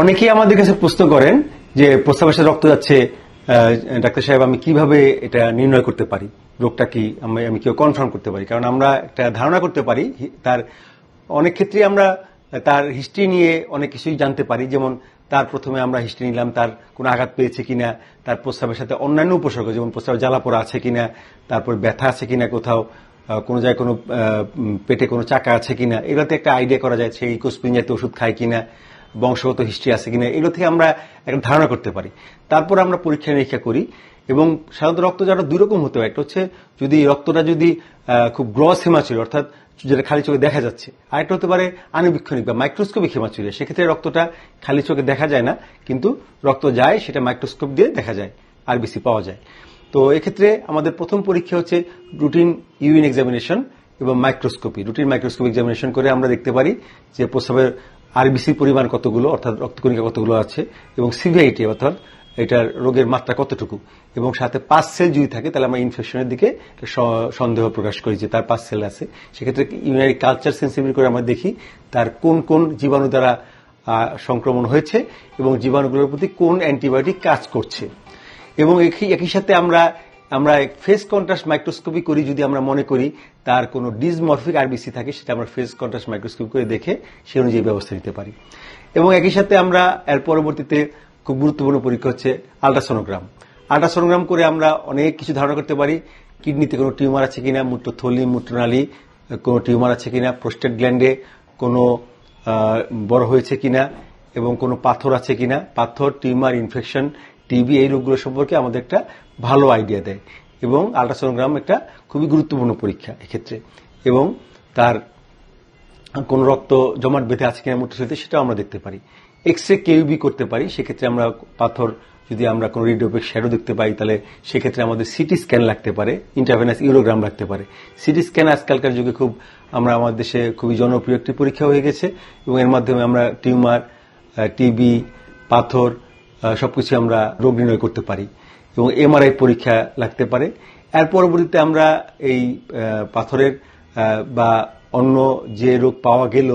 অনেকেই আমাদের কাছে প্রশ্ন করেন যে প্রস্তাবের রক্ত যাচ্ছে ডাক্তার সাহেব, আমি কীভাবে এটা নির্ণয় করতে পারি? রোগটা কি আমি কেউ কনফার্ম করতে পারি? কারণ আমরা একটা ধারণা করতে পারি তার অনেক ক্ষেত্রে আমরা তার হিস্ট্রি নিয়ে অনেক কিছুই জানতে পারি। যেমন তার প্রথমে আমরা হিস্ট্রি নিলাম, তার কোনো আঘাত পেয়েছে কিনা, তার প্রস্তাবের সাথে অন্যান্য উপসর্গ, যেমন প্রস্তাবে জ্বালাপোড়া আছে কিনা, তারপর ব্যথা আছে কিনা কোথাও কোনো জায়গায় কোনো পেটে কোনো চাকা আছে কিনা, এগুলোতে একটা আইডিয়া করা যায় সেই ইকোস্পিন জাতীয় ওষুধ খায় কিনা, বংশগত হিস্ট্রি আছে কিনা, এগুলো থেকে আমরা একটা ধারণা করতে পারি। তারপর আমরা পরীক্ষা নিরীক্ষা করি এবং সাধারণত রক্ত যারা দুই রকম হতে পারে। একটা হচ্ছে যদি রক্তটা যদি খুব গ্রস হেমাচুরি অর্থাৎ যেটা খালি চোখে দেখা যাচ্ছে, আরেকটা হতে পারে আনুবীক্ষণিক বা মাইক্রোস্কোপিক হেমাচুরিয়া সেক্ষেত্রে রক্তটা খালি চোখে দেখা যায় না, কিন্তু রক্ত যায়, সেটা মাইক্রোস্কোপ দিয়ে দেখা যায় আরবিসি পাওয়া যায়। তো এক্ষেত্রে আমাদের প্রথম পরীক্ষা হচ্ছে রুটিন ইউরিন এক্সামিনেশন এবং মাইক্রোস্কোপি রুটিন মাইক্রোস্কোপি এক্সামিনেশন করে আমরা দেখতে পারি যে প্রস্রাবের আরবিসি পরিমাণ কতগুলো, অর্থাৎ রক্তকণিকা কতগুলো আছে এবং সিভিআইটি অর্থাৎ এটার রোগের মাত্রা কতটুকু। এবং সাথে পাঁচ সেল যদি থাকে, তাহলে আমরা ইনফেকশনের দিকে সন্দেহ প্রকাশ করি যে তার পাঁচ সেল আছে। সেক্ষেত্রে ইউনারি কালচার সেন্সিটিভ করে আমরা দেখি তার কোন কোন জীবাণু দ্বারা সংক্রমণ হয়েছে এবং জীবাণুগুলোর প্রতি কোন অ্যান্টিবায়োটিক কাজ করছে। এবং একই সাথে আমরা আমরা ফেস কন্ট্রাস্ট মাইক্রোস্কোপি করি যদি আমরা মনে করি তার কোনো ডিজমরফিক আরবিসি থাকে, সেটা আমরা ফেস কন্ট্রাস্ট মাইক্রোস্কোপি করে দেখে সে অনুযায়ী ব্যবস্থা নিতে পারি। এবং একই সাথে আমরা এর পরবর্তীতে খুব গুরুত্বপূর্ণ পরীক্ষা হচ্ছে আল্ট্রাসোনোগ্রাম আল্ট্রাসোনোগ্রাম করে আমরা অনেক কিছু ধারণা করতে পারি। কিডনিতে কোনো টিউমার আছে কিনা, মূত্রথলি, মূত্রনালী, কোনো টিউমার আছে কিনা প্রোস্টেট গ্ল্যান্ডে কোনো বড় হয়েছে কিনা, এবং কোনো পাথর আছে কিনা, পাথর, টিউমার ইনফেকশন টিবি এই রোগগুলো সম্পর্কে আমাদের একটা ভালো আইডিয়া দেয় এবং আল্ট্রাসোনোগ্রাম একটা খুবই গুরুত্বপূর্ণ পরীক্ষা এক্ষেত্রে এবং তার কোন রক্ত জমাট বেঁধে আছে কিনা মূত্রথলিতে সেটাও আমরা দেখতে পারি। এক্স রে কেউবি করতে পারি, সেক্ষেত্রে আমরা পাথর যদি আমরা কোনো রেডিওপেক শ্যাডো দেখতে পাই, তাহলে সেক্ষেত্রে আমাদের সিটি স্ক্যান লাগতে পারে ইন্টারভেনাস ইউরোগ্রাম লাগতে পারে। সিটি স্ক্যান আজকালকার যুগে খুব আমরা আমাদের দেশে খুবই জনপ্রিয় একটি পরীক্ষা হয়ে গেছে এবং এর মাধ্যমে আমরা টিউমার টিবি পাথর সবকিছু আমরা রোগ নির্ণয় করতে পারি এবং এমআরআই পরীক্ষা লাগতে পারে। এর পরবর্তীতে আমরা এই পাথরের বা অন্য যে রোগ পাওয়া গেল,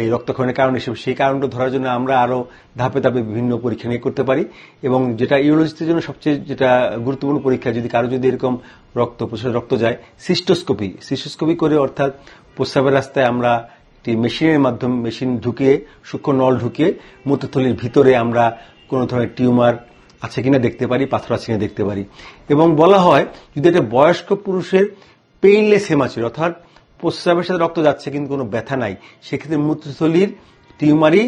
এই রক্তক্ষরণের কারণ হিসেবে সেই কারণটা ধরার জন্য আমরা আরও ধাপে ধাপে বিভিন্ন পরীক্ষা নিয়ে করতে পারি এবং যেটা ইউরোলজিস্টের জন্য সবচেয়ে যেটা গুরুত্বপূর্ণ পরীক্ষা, যদি কারও যদি এরকম রক্ত প্রসার রক্ত যায়, সিস্টোস্কোপি। সিস্টোস্কোপি করে অর্থাৎ প্রস্রাবের রাস্তায় আমরা একটি মেশিনের মাধ্যমে, মেশিন ঢুকিয়ে, সূক্ষ্ম নল ঢুকিয়ে মূত্রথলির ভিতরে আমরা কোনো ধরনের টিউমার আছে কিনা দেখতে পারি, পাথর আছে কিনা দেখতে পারি। এবং বলা হয়, যদি একটা বয়স্ক পুরুষের পেইনলেস হেমাচুরি, অর্থাৎ প্রস্রাবের সাথে রক্ত যাচ্ছে কিন্তু কোনো ব্যথা নাই, সেক্ষেত্রে মূত্রথলির টিউমারই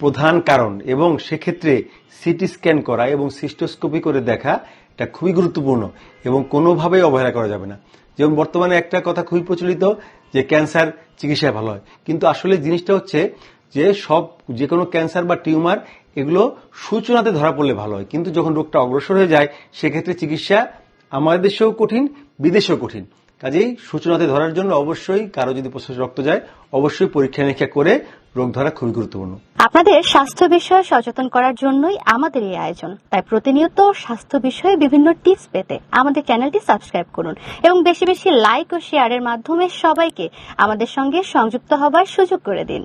প্রধান কারণ এবং সেক্ষেত্রে সিটি স্ক্যান করা এবং সিস্টোস্কোপি করে দেখা এটা খুবই গুরুত্বপূর্ণ এবং কোনোভাবেই অবহেলা করা যাবে না। যেমন বর্তমানে একটা কথা খুবই প্রচলিত যে ক্যান্সার চিকিৎসায় ভালো হয়। কিন্তু আসলে জিনিসটা হচ্ছে যে সব, যে কোনো ক্যান্সার বা টিউমার, এগুলো সূচনাতে ধরা পড়লে ভালো হয়। কিন্তু যখন রোগটা অগ্রসর হয়ে যায়, সেক্ষেত্রে চিকিৎসা আমাদের দেশেও কঠিন, বিদেশেও কঠিন। কাজেই সূচনাতে ধরার জন্য অবশ্যই কারও যদি প্রশ্বাস রক্ত যায়, অবশ্যই পরীক্ষা নিরীক্ষা করে রোগ ধরা খুবই গুরুত্বপূর্ণ। আপনাদের স্বাস্থ্য বিষয়ে সচেতন করার জন্যই আমাদের এই আয়োজন। তাই প্রতিনিয়ত স্বাস্থ্য বিষয়ে বিভিন্ন টিপস পেতে আমাদের চ্যানেলটি সাবস্ক্রাইব করুন এবং বেশি বেশি লাইক ও শেয়ারের মাধ্যমে সবাইকে আমাদের সঙ্গে সংযুক্ত হবার সুযোগ করে দিন।